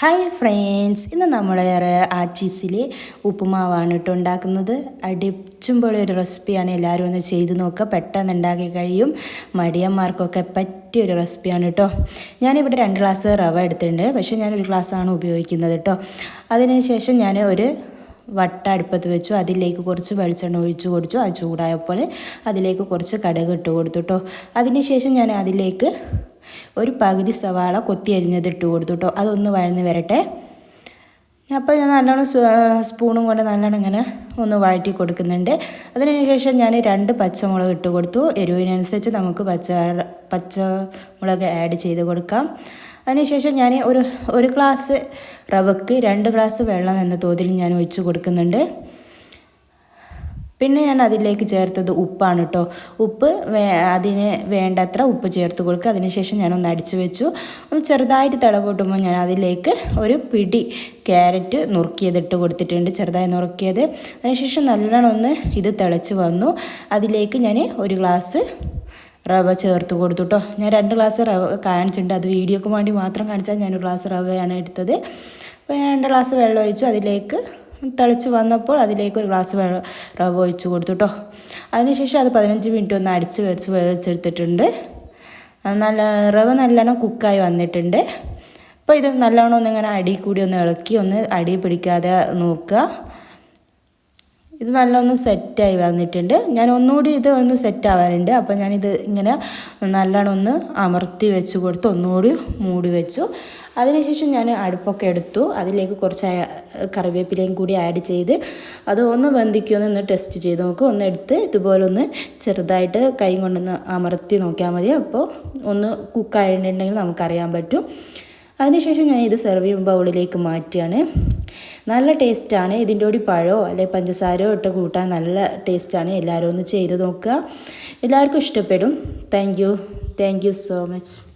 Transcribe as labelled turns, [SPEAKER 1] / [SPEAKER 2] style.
[SPEAKER 1] Hi friends ഇന്ന് നമ്മൾ ആച്ചീസിൽ ഉപ്പുമാവാണ് കേട്ടോ ഉണ്ടാക്കുന്നത്. അടിച്ചുമ്പോൾ ഒരു റെസിപ്പിയാണ് എല്ലാവരും ഒന്ന് ചെയ്ത് നോക്കുക പെട്ടെന്ന് ഉണ്ടാക്കി കഴിയും. മടിയന്മാർക്കൊക്കെ പറ്റിയൊരു റെസിപ്പിയാണ് കേട്ടോ ഞാനിവിടെ രണ്ട് ഗ്ലാസ് റവ എടുത്തിട്ടുണ്ട്. പക്ഷേ ഞാനൊരു ഗ്ലാസ്സാണ് ഉപയോഗിക്കുന്നത് കേട്ടോ അതിനുശേഷം ഞാൻ ഒരു വട്ട അടുപ്പത്ത് വെച്ചു. അതിലേക്ക് കുറച്ച് വെളിച്ചെണ്ണ ഒഴിച്ചു കൊടുത്തു. അത് ചൂടായപ്പോൾ അതിലേക്ക് കുറച്ച് കടുക് ഇട്ട് കൊടുത്തു കേട്ടോ അതിനുശേഷം ഞാൻ അതിലേക്ക് ഒരു പകുതി സവാള കൊത്തി അരിഞ്ഞത് ഇട്ട് അതൊന്ന് വഴന്ന് വരട്ടെ. അപ്പോൾ ഞാൻ നല്ലോണം സ്പൂണും കൊണ്ട് നല്ലോണം ഇങ്ങനെ ഒന്ന് വഴറ്റി കൊടുക്കുന്നുണ്ട്. അതിനുശേഷം ഞാൻ രണ്ട് പച്ചമുളക് ഇട്ട് കൊടുത്തു. എരിവിനനുസരിച്ച് നമുക്ക് പച്ച പച്ചമുളക് ആഡ് ചെയ്ത് കൊടുക്കാം. അതിനുശേഷം ഞാൻ ഒരു ഒരു ഗ്ലാസ് റവക്ക് രണ്ട് ഗ്ലാസ് വെള്ളം എന്ന തോതിൽ ഞാൻ ഒഴിച്ച് കൊടുക്കുന്നുണ്ട്. പിന്നെ ഞാൻ അതിലേക്ക് ചേർത്തത് ഉപ്പാണ് കേട്ടോ ഉപ്പ് അതിന് വേണ്ടത്ര ഉപ്പ് ചേർത്ത് കൊടുക്കുക അതിനുശേഷം ഞാനൊന്ന് അടിച്ചു വെച്ചു. ഒന്ന് ചെറുതായിട്ട് തിളപൊട്ടുമ്പോൾ ഞാൻ അതിലേക്ക് ഒരു പിടി ക്യാരറ്റ് നുറുക്കിയത് കൊടുത്തിട്ടുണ്ട്. ചെറുതായി നുറുക്കിയത്. അതിനുശേഷം നല്ലോണം ഒന്ന് ഇത് തിളച്ച് വന്നു. അതിലേക്ക് ഞാൻ ഒരു ഗ്ലാസ് റവ ചേർത്ത് കൊടുത്തു കേട്ടോ ഞാൻ രണ്ട് ഗ്ലാസ് റവ കാണിച്ചിട്ടുണ്ട്. അത് വീഡിയോക്ക് വേണ്ടി മാത്രം കാണിച്ചാൽ ഞാൻ ഒരു ഗ്ലാസ് റവയാണ് എടുത്തത്. അപ്പോൾ ഞാൻ രണ്ട് ഗ്ലാസ് വെള്ളം ഒഴിച്ചു. അതിലേക്ക് തിളച്ച് വന്നപ്പോൾ അതിലേക്ക് ഒരു ഗ്ലാസ് റവ ഒഴിച്ചു കൊടുത്തു കേട്ടോ അതിനുശേഷം അത് പതിനഞ്ച് മിനിറ്റ് ഒന്ന് അടിച്ച് വെച്ച് വേവിച്ചെടുത്തിട്ടുണ്ട് നല്ല റവ നല്ലോണം കുക്കായി വന്നിട്ടുണ്ട്. അപ്പോൾ ഇത് നല്ലോണം ഒന്ന് ഇങ്ങനെ അടി കൂടി ഒന്ന് ഇളക്കി ഒന്ന് അടി പിടിക്കാതെ നോക്കുക. ഇത് നല്ലൊന്ന് സെറ്റായി വന്നിട്ടുണ്ട്. ഞാൻ ഒന്നുകൂടി ഇത് ഒന്ന് സെറ്റ് ആവാനുണ്ട് അപ്പോൾ ഞാനിത് ഇങ്ങനെ നല്ലോണം ഒന്ന് അമർത്തി വെച്ച് കൊടുത്ത് ഒന്നുകൂടി മൂടി വെച്ചു. അതിനുശേഷം ഞാൻ അടുപ്പൊക്കെ എടുത്തു. അതിലേക്ക് കുറച്ച് കറിവേപ്പിലയും കൂടി ആഡ് ചെയ്ത് അത് ഒന്ന് ബന്ധിക്കുമെന്ന് ഒന്ന് ടെസ്റ്റ് ചെയ്ത് നോക്കും. ഒന്ന് എടുത്ത് ഇതുപോലെ ഒന്ന് ചെറുതായിട്ട് കൈ കൊണ്ടൊന്ന് അമർത്തി നോക്കിയാൽ മതി. അപ്പോൾ ഒന്ന് കുക്കായിട്ടുണ്ടെങ്കിൽ നമുക്കറിയാൻ പറ്റും. അതിനുശേഷം ഞാൻ ഇത് സെർവ് ചെയ്യുമ്പോൾ ബൗളിലേക്ക് മാറ്റുകയാണ്. നല്ല ടേസ്റ്റാണ് ഇതിന്റെ കൂടി പഴമോ അല്ലെങ്കിൽ പഞ്ചസാരയോ ഇട്ട് കൂട്ടാൻ നല്ല ടേസ്റ്റാണ് എല്ലാവരും ഒന്ന് ചെയ്ത് നോക്കുക. എല്ലാവർക്കും ഇഷ്ടപ്പെടും. Thank you thank you so much